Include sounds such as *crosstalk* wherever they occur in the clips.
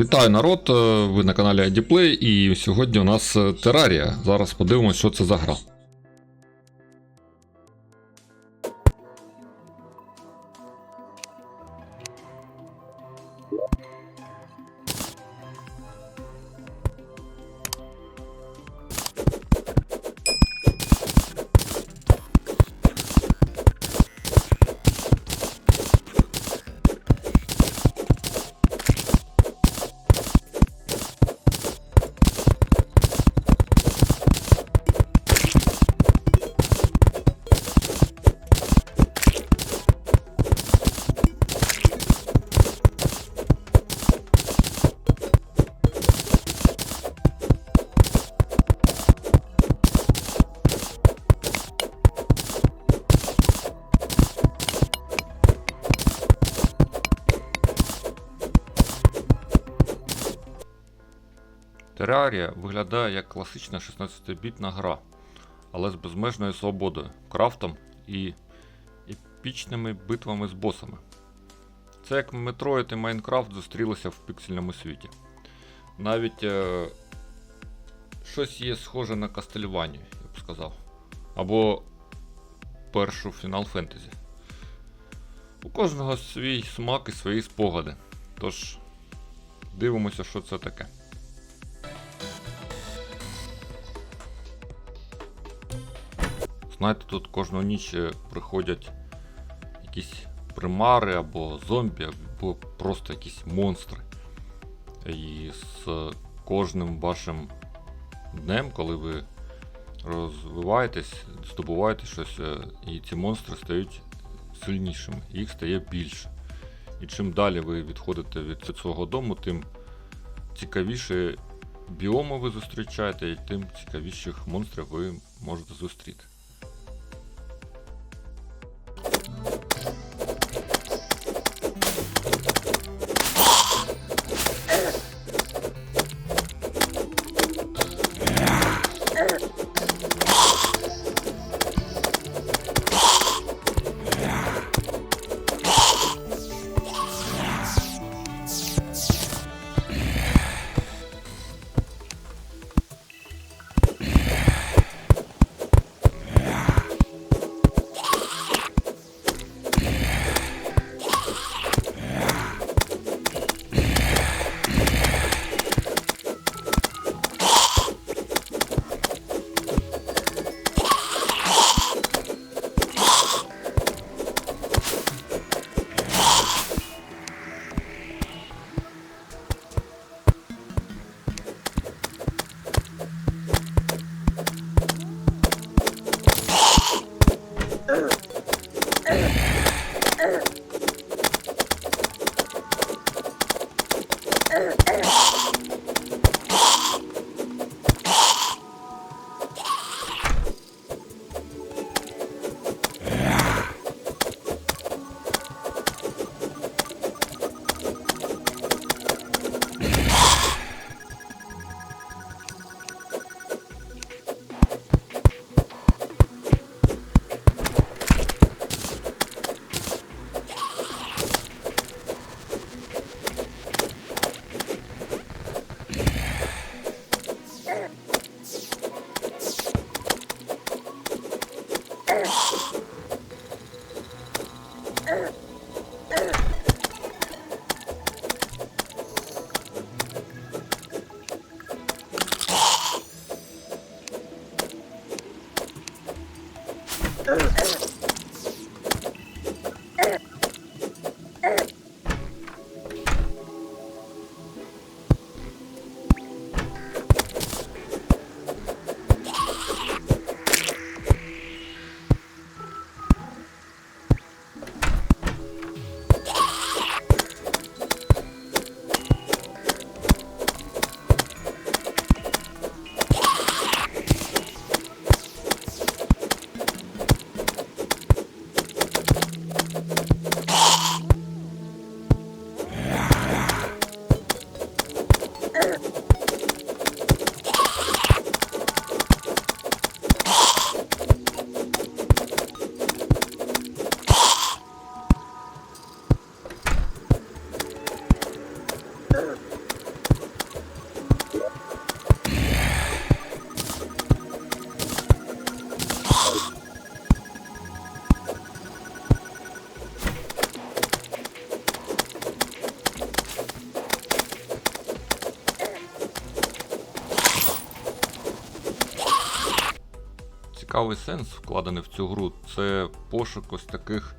Вітаю народ! е, Ви на каналі AdiPlay і сьогодні у нас е, Терарія. Зараз подивимось, що це за гра. Терарія виглядає як класична 16-бітна гра, але з безмежною свободою, крафтом і епічними битвами з босами. Це як Metroid і Майнкрафт зустрілися в піксельному світі. Навіть е, щось є схоже на Кастельванію, я б сказав. Або першу Final Fantasy. У кожного свій смак і свої спогади. Тож дивимося, що це таке. Знаєте, тут кожну ніч е, приходять якісь примари або зомбі, або просто якісь монстри. І з кожним вашим днем, коли ви розвиваєтесь, здобуваєте щось, е, і ці монстри стають сильнішими, їх стає більше. І чим далі ви відходите від свого дому, тим цікавіше біоми ви зустрічаєте, і тим цікавіших монстрів ви можете зустріти. Цікавий сенс вкладений в цю гру. Це пошук ось таких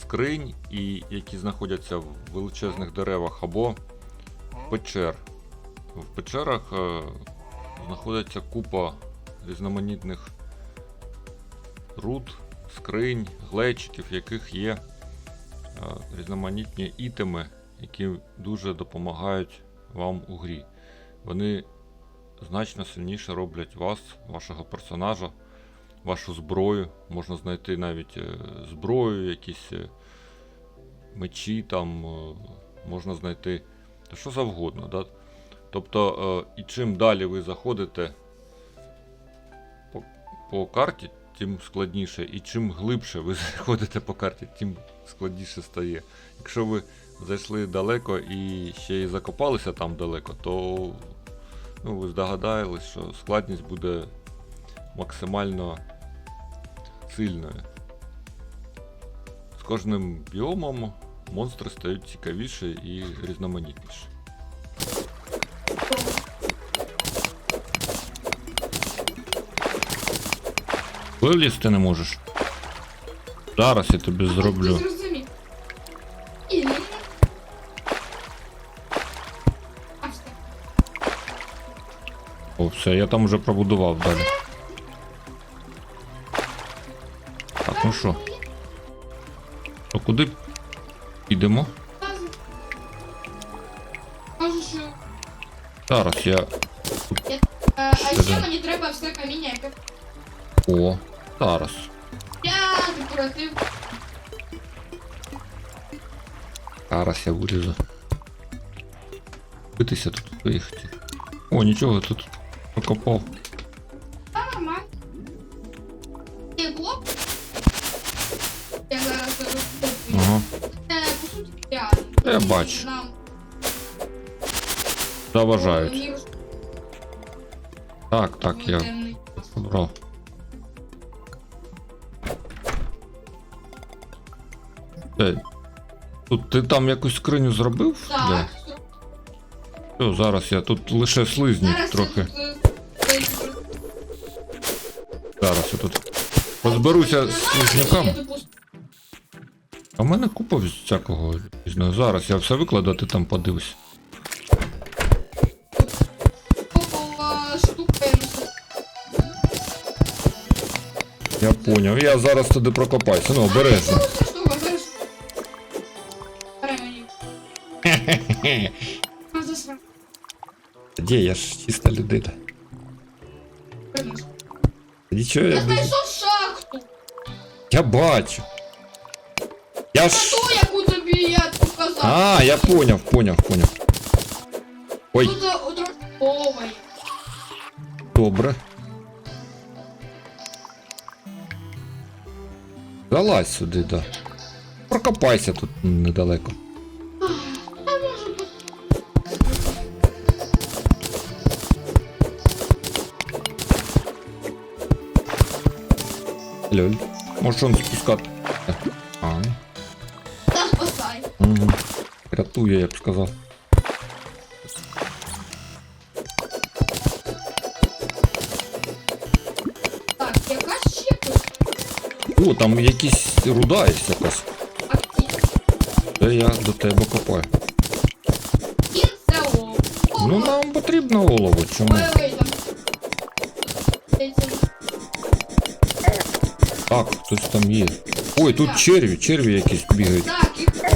скринь, і, які знаходяться в величезних деревах або печер. В печерах е, знаходиться купа різноманітних руд, скринь, глечиків, в яких є е, різноманітні ітеми, які дуже допомагають вам у грі. Вони значно сильніше роблять вас, вашого персонажа, вашу зброю. Можна знайти навіть е, зброю, якісь е, мечі, там е, можна знайти що завгодно. Да? Тобто, і чим далі ви заходите по, по карті, тим складніше. І чим глибше ви *laughs* заходите по карті, тим складніше стає. Якщо ви зайшли далеко і ще й закопалися там далеко, то ну, ви здогадались, що складність буде максимально сильною. З кожним біомом монстри стають цікавіші і різноманітніші. Вилізти не можеш. Зараз я тобі зроблю. О, все, я там вже пробудував далі. підемо? Кажу. Кажу, що. Зараз я. Е, а Що ще там? мені треба все каміння, яке О, зараз. я декоратив. Зараз я вирізу. Битися тут виїхати. О, нічого, тут покопав. Нам Заважають. Так, так, я темний. Ей, Тут ти там якусь скриню зробив? Так. Де? Все, зараз я тут лише слизні Зараз трохи. е, Зараз я тут позберуся з слизняками. А в мене купа всякого різного. Зараз я все викладу, а ти там подивись. я поняв. Я зараз туди прокопаюся. Ну, обережно. *laughs* Де я ж чиста людина. Нічого Я я знайшов шахту. Я бачу. Я ж. Ту, яку тобі я показав. А, я поняв, поняв, поняв. Ой, одраховує. добре. Залазь сюди, да. Прокопайся тут недалеко. Я можу тут. Льоль. Можеш он спускати. Рятує, я б сказав. Так, яка ще тут О, там якісь руда є якась. актив? Це я до тебе копаю. Кінцео. Ну нам потрібно олово, чому? Ой, там. Дивіться. Так, хтось там є. Ой, тут черві, черві якісь бігають. Так, їх два.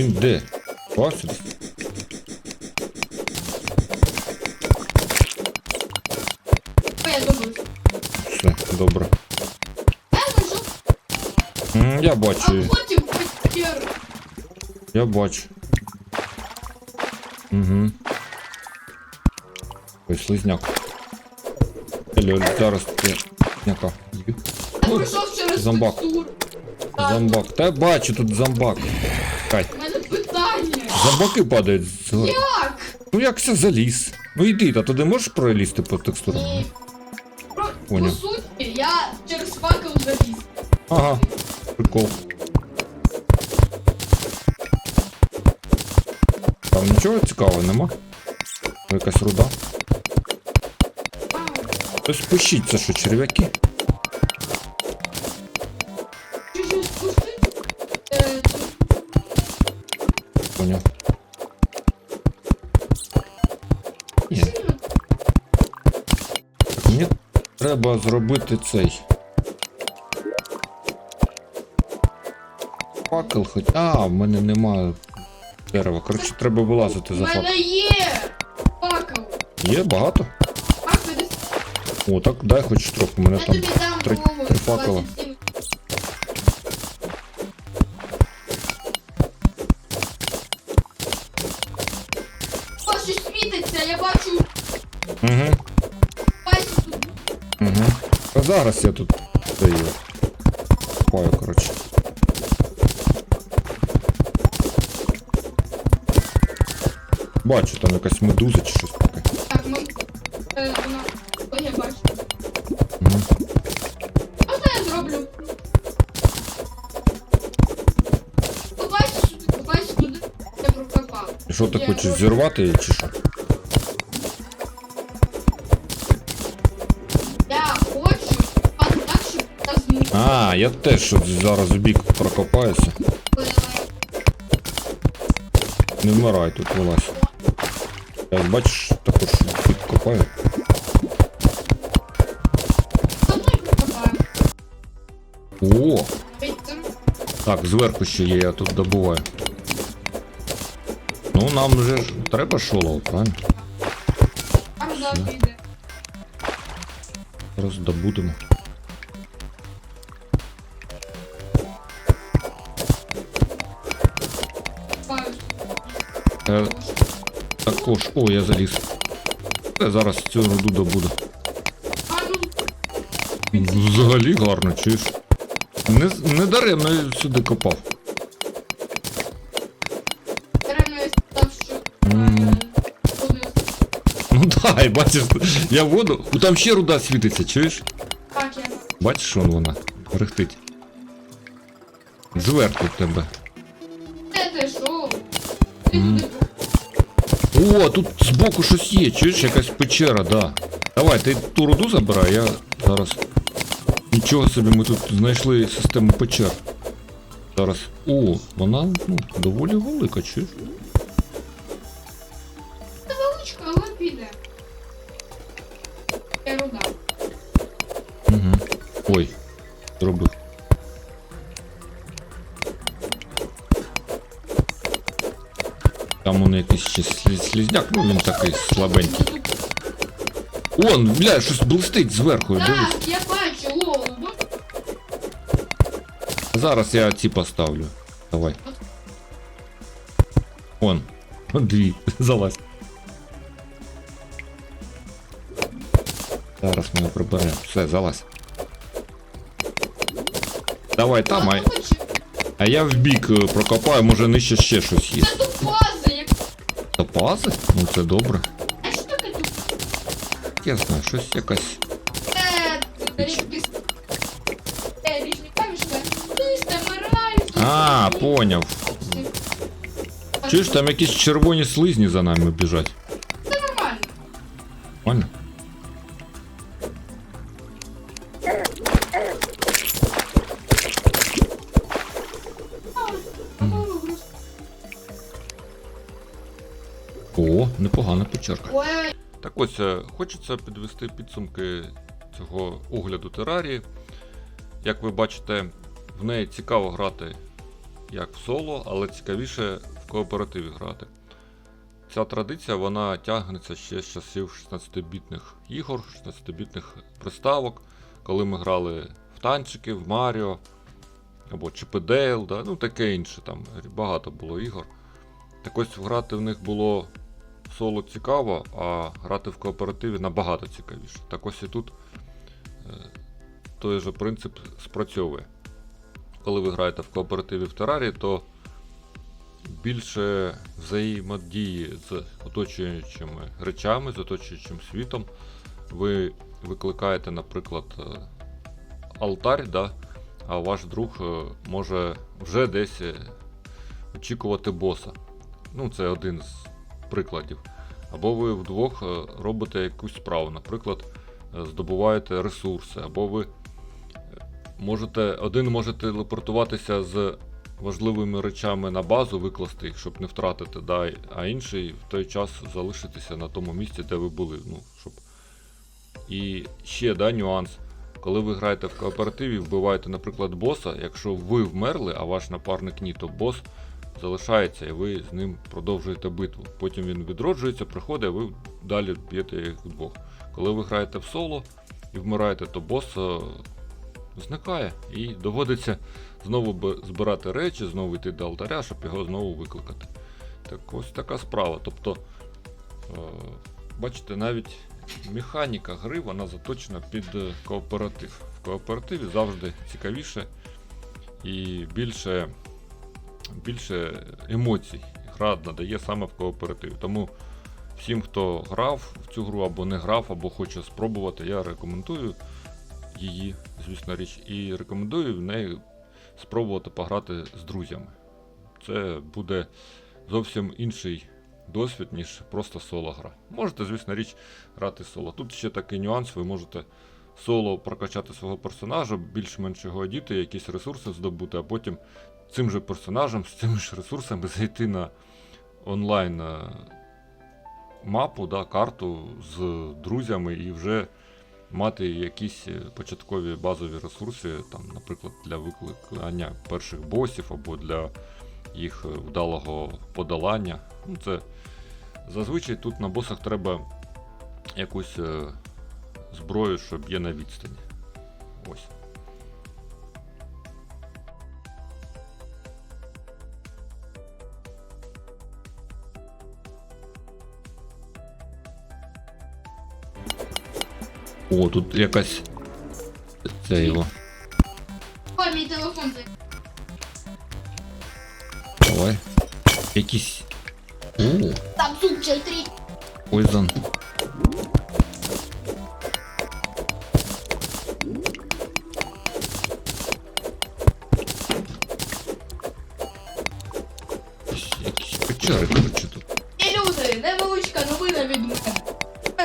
Він де? Бачиш? Ой, я добив. Все, добре. Я знайшов. М, Я А бачу, її, потім потім. я бачу. Угу. Ой, слизняк. Льоль, зараз ти слизняка. б'ю. Я пройшов через Зомбак. текстуру. Так, Зомбак. Та я бачу тут зомбак. Кать, У мене питання. Зомбаки падають. Як? Ну як це заліз? Ну йди, а ти не можеш пролізти по текстурам? Ні. По Поняв. я через факел заліз. Ага, прикол. Там нічого цікавого нема. Якась руда. Ось пишіть це, що черв'яки. Треба зробити цей. Факел хоч. А, в мене немає дерева. Коротше, треба вилазити за факел. мене є факел. Є багато? Факел десь. О, так дай хоч трохи. У мене Я там. тобі дам три- три факела. 27. О, щось світиться, я бачу Угу. зараз я тут стою. Копаю, коротше. Бачу, там якась медуза чи щось таке. Так, ми... Е, вона... Ой, я бачу. Угу. Можна я зроблю? Побачиш, побачиш, куди я прокопав. І що ти Я хочеш роблю. зірвати її чи що? А, я теж зараз в бік прокопаюся. Не вмирай тут вилазь. Я бачиш, також підкопаю. О! Так, зверху ще є, я тут добуваю. Ну, нам вже ж треба шолов, правильно? арда Е, також. О, я заліз. Я зараз цю руду добуду. Взагалі гарно, чуєш? Не, не даремно я сюди копав. е, Ну дай, бачиш, я воду. Ну там ще руда світиться, чуєш? Так, я Бачиш, вон вона рихтить. Зверху в тебе. Де ти що? Ти туди О, тут збоку щось є, чуєш, якась печера, да. Давай, ти ту руду забирай, я зараз. Нічого собі, ми тут знайшли систему печер. Зараз. О, вона ну, доволі велика, чуєш? Це величка, але піде. Я руда. Угу. Ой, зробив. Ну він такий слабенький. Он, бля, щось блистить зверху, дивись. Так, я бачу, ну, Зараз я ці поставлю. Давай. Он. Дві. *laughs* Залазь. Зараз ми його приберемо. Все, залазь. Давай там, а, а я в бік е, прокопаю, може нижче ще щось є. Це тупази, як... Топази? Ну це добре. А що таке тут? Я знаю, щось якась. Е, річки... Е, річні камішки. Ти стамирають. А, поняв. Чуєш, там якісь червоні слизні за нами біжать. Непогана печерка. Так ось, е, хочеться підвести підсумки цього огляду терарії. Як ви бачите, в неї цікаво грати як в соло, але цікавіше в кооперативі грати. Ця традиція вона тягнеться ще з часів 16-бітних ігор, 16-бітних приставок, коли ми грали в танчики, в Маріо або Чіпедейл, да? ну таке інше, там багато було ігор. Так ось грати в них було соло цікаво, а грати в кооперативі набагато цікавіше. Так ось і тут е, той же принцип спрацьовує. Коли ви граєте в кооперативі в терарі, то більше взаємодії з оточуючими речами, з оточуючим світом. Ви викликаєте, наприклад, е, алтарь, да? а ваш друг е, може вже десь очікувати боса. Ну, це один з прикладів. Або ви вдвох е, робите якусь справу, наприклад, е, здобуваєте ресурси, або ви е, можете, один може телепортуватися з важливими речами на базу, викласти їх, щоб не втратити, да, а інший в той час залишитися на тому місці, де ви були. Ну, щоб... І ще да, нюанс. Коли ви граєте в кооперативі, вбиваєте, наприклад, боса, якщо ви вмерли, а ваш напарник ні, то бос залишається і ви з ним продовжуєте битву. Потім він відроджується, приходить, а ви далі б'єте їх вдвох. Коли ви граєте в соло і вмираєте, то бос е, зникає і доводиться знову збирати речі, знову йти до алтаря, щоб його знову викликати. Так ось така справа. Тобто, е, бачите, навіть механіка гри вона заточена під е, кооператив. В кооперативі завжди цікавіше і більше, більше емоцій гра надає саме в кооперативі. Тому всім, хто грав в цю гру або не грав, або хоче спробувати, я рекомендую її, звісно річ, і рекомендую в неї спробувати пограти з друзями. Це буде зовсім інший досвід, ніж просто соло гра. Можете, звісно річ, грати соло. Тут ще такий нюанс, ви можете соло прокачати свого персонажа, більш-менш його одіти, якісь ресурси здобути, а потім цим же персонажем, з цими ж ресурсами зайти на онлайн е, мапу, да, карту з друзями і вже мати якісь е, початкові базові ресурси, там, наприклад, для викликання перших босів або для їх е, вдалого подолання. Ну, це зазвичай тут на босах треба якусь зброю, що б'є на відстані. Ось. О, тут якась. Це його. Ой, мій телефон за. Давай. Якийсь. О, Samsung J3. Poison. Якісь-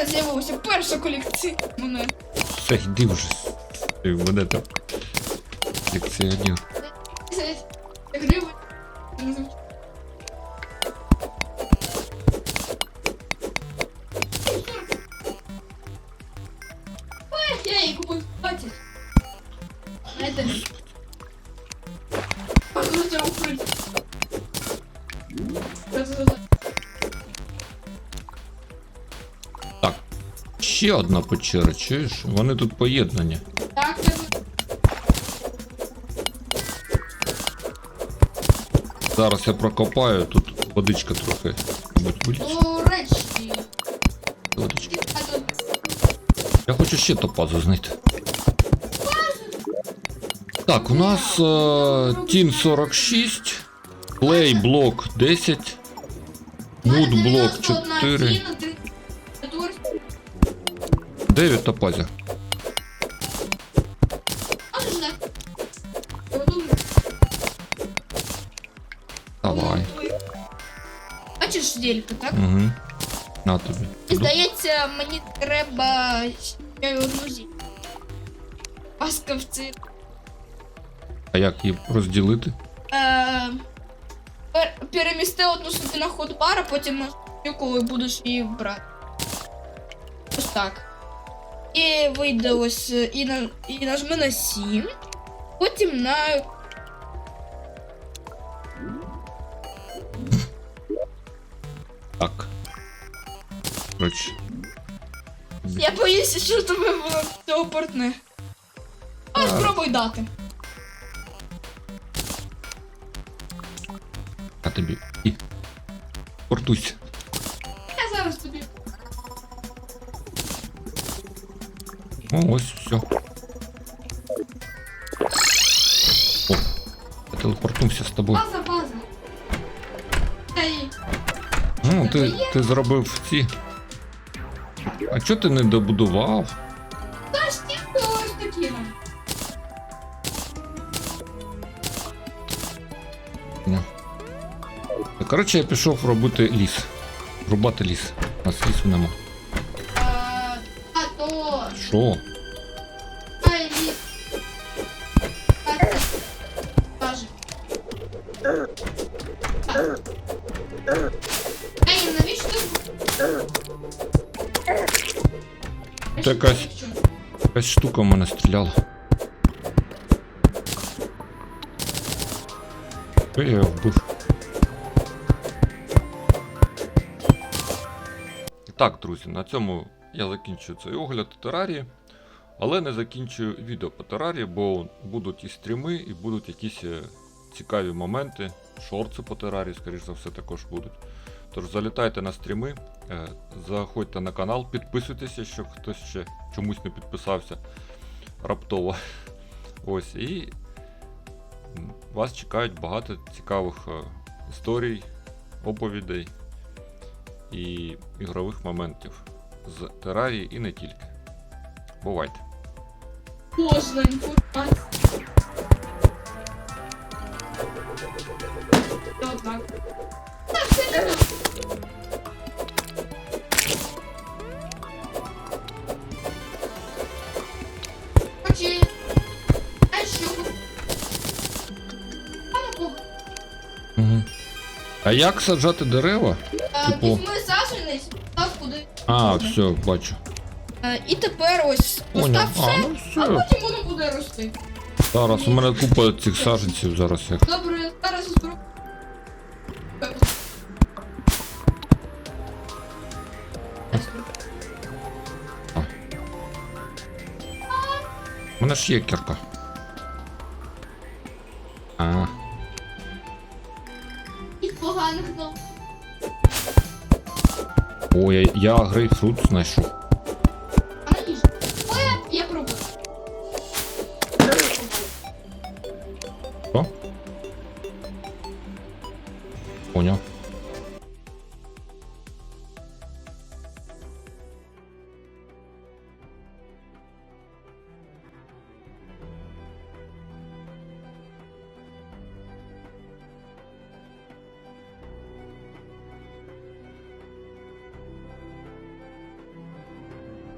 З'явилася перша колекція Мене. Все, йди вже. Ти мене там. Колекціонер. 10 гривень. Ще одна печера, чуєш? Вони тут поєднані. Так, це Зараз я прокопаю, тут водичка трохи. Будь речі. А тут Я хочу ще топазу знайти. Так, у нас е, Тін 46, Play блок 10, Mood блок 4, 9 топазів. Давай. Бачиш дельку, так? Угу. На тобі. І здається, мені треба ще одну зі. Паскавці. А як її розділити? Е, пер, перемісти одну собі на ходбар, а потім на коли будеш її брати. Ось так. І вийде ось е, і, на, і нажми на 7. Потім на. Так. Коротше. Я боюся, що тебе було цього портне. А спробуй дати. А тобі. І. Портуйся. О, ось все. О, я телепортнувся з тобою. База, база. Ей, Ну, ти, ти зробив ці. А чого ти не добудував? та ж ті, хто ось такі нам. Коротше, я пішов робити ліс. Рубати ліс. У нас лісу нема. А, а то. Що? Ай, ліс. А це. Каже. Ей, навіщо ти? Це якась- Якась штука в мене стріляла. Ой, я його вбив. І так, друзі, на цьому я закінчую цей огляд терарії, але не закінчую відео по терарії, бо будуть і стріми, і будуть якісь е, цікаві моменти. Шорти по терарії, скоріш за все, також будуть. Тож залітайте на стріми, е, заходьте на канал, підписуйтесь, якщо хтось ще чомусь не підписався раптово. *laughs* Ось, і вас чекають багато цікавих е, історій, оповідей і ігрових моментів з терарії і не тільки. Бувайте! Ну, Угу. А як саджати дерева? Типу- А, все, бачу. Е, І тепер ось Поняв. постав А, все, ну а все. потім воно буде рости. Зараз у мене купа цих саджанців зараз як. Добре, зараз зберу. У мене ж є кірка. А, І поганих ног. О, я, я грейпфрут знайшов. На я, пробую. Що?